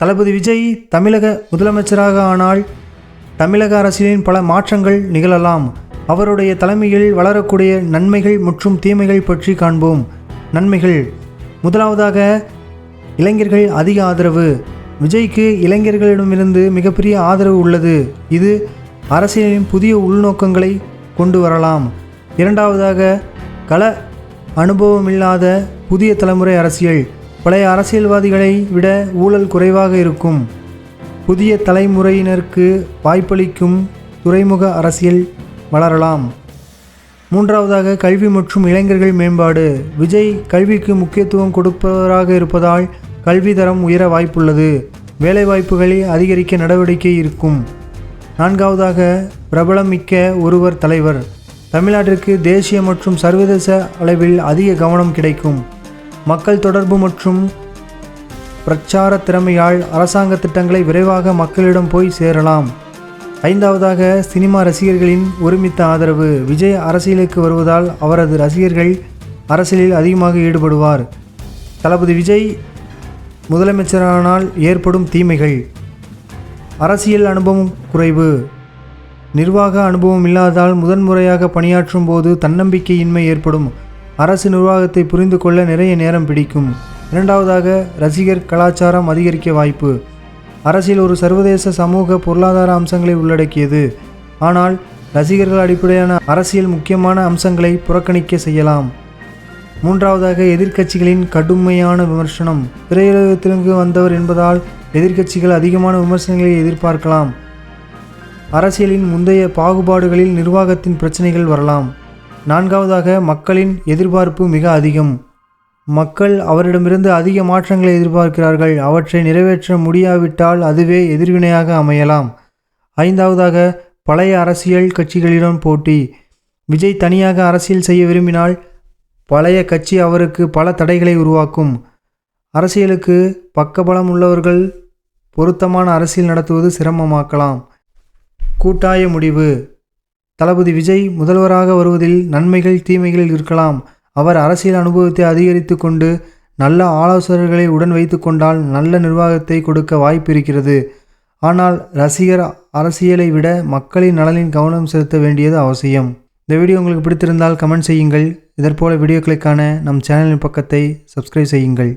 தளபதி விஜய் தமிழக முதலமைச்சராக ஆனால் தமிழக அரசியலின் பல மாற்றங்கள் நிகழலாம். அவருடைய தலைமையில் வளரக்கூடிய நன்மைகள் மற்றும் தீமைகள் பற்றி காண்போம். நன்மைகள். முதலாவதாக இளைஞர்கள் அதிக ஆதரவு. விஜய்க்கு இளைஞர்களிடமிருந்து மிகப்பெரிய ஆதரவு உள்ளது. இது அரசியலின் புதிய உள்நோக்கங்களை கொண்டு வரலாம். இரண்டாவதாக கள அனுபவமில்லாத புதிய தலைமுறை அரசியல். பழைய அரசியல்வாதிகளை விட ஊழல் குறைவாக இருக்கும். புதிய தலைமுறையினருக்கு வாய்ப்பளிக்கும் துறைமுக அரசியல் வளரலாம். மூன்றாவதாக கல்வி மற்றும் இளைஞர்கள் மேம்பாடு. விஜய் கல்விக்கு முக்கியத்துவம் கொடுப்பவராக இருப்பதால் கல்வி தரம் உயர வாய்ப்புள்ளது. வேலைவாய்ப்புகளை அதிகரிக்க நடவடிக்கை இருக்கும். நான்காவதாக பிரபலம் மிக்க ஒருவர் தலைவர். தமிழ்நாட்டிற்கு தேசிய மற்றும் சர்வதேச அளவில் அதிக கவனம் கிடைக்கும். மக்கள் தொடர்பு மற்றும் பிரச்சார திறமையால் அரசாங்க திட்டங்களை விரைவாக மக்களிடம் போய் சேரலாம். ஐந்தாவதாக சினிமா ரசிகர்களின் ஒருமித்த ஆதரவு. விஜய் அரசியலுக்கு வருவதால் அவரது ரசிகர்கள் அரசியலில் அதிகமாக ஈடுபடுவார். தளபதி விஜய் முதலமைச்சரானால் ஏற்படும் தீமைகள். அரசியல் அனுபவம் குறைவு. நிர்வாக அனுபவம் இல்லாததால் முதன்முறையாக பணியாற்றும் போது தன்னம்பிக்கையின்மை ஏற்படும். அரசு நிர்வாகத்தை புரிந்து கொள்ள நிறைய நேரம் பிடிக்கும். இரண்டாவதாக ரசிகர் கலாச்சாரம் அதிகரிக்க வாய்ப்பு. அரசியல் ஒரு சர்வதேச சமூக பொருளாதார அம்சங்களை உள்ளடக்கியது. ஆனால் ரசிகர்கள் அடிப்படையான அரசியல் முக்கியமான அம்சங்களை புறக்கணிக்க செய்யலாம். மூன்றாவதாக எதிர்க்கட்சிகளின் கடுமையான விமர்சனம். திரையுலகத்திலிருந்து வந்தவர் என்பதால் எதிர்க்கட்சிகள் அதிகமான விமர்சனங்களை எதிர்பார்க்கலாம். அரசியலின் முந்தைய பாகுபாடுகளில் நிர்வாகத்தின் பிரச்சனைகள் வரலாம். நான்காவதாக மக்களின் எதிர்பார்ப்பு மிக அதிகம். மக்கள் அவரிடமிருந்து அதிக மாற்றங்களை எதிர்பார்க்கிறார்கள். அவற்றை நிறைவேற்ற முடியாவிட்டால் அதுவே எதிர்வினையாக அமையலாம். ஐந்தாவதாக பழைய அரசியல் கட்சிகளிடம் போட்டி. விஜய் தனியாக அரசியல் செய்ய விரும்பினால் பழைய கட்சி அவருக்கு பல தடைகளை உருவாக்கும். அரசியலுக்கு பக்கபலம் உள்ளவர்கள் பொருத்தமான அரசியல் நடத்துவது சிரமமாக்கலாம். கூட்டாய முடிவு. தளபதி விஜய் முதல்வராக வருவதில் நன்மைகள் தீமைகள் இருக்கலாம். அவர் அரசியல் அனுபவத்தை அதிகரித்து கொண்டு நல்ல ஆலோசகர்களை உடன் வைத்து கொண்டால் நல்ல நிர்வாகத்தை கொடுக்க வாய்ப்பு இருக்கிறது ஆனால் ரசிகர் அரசியலை விட மக்களின் நலனில் கவனம் செலுத்த வேண்டியது அவசியம். இந்த வீடியோ உங்களுக்கு பிடித்திருந்தால் கமெண்ட் செய்யுங்கள். இதற்போல வீடியோக்களுக்கான நம் சேனலின் பக்கத்தை சப்ஸ்கிரைப் செய்யுங்கள்.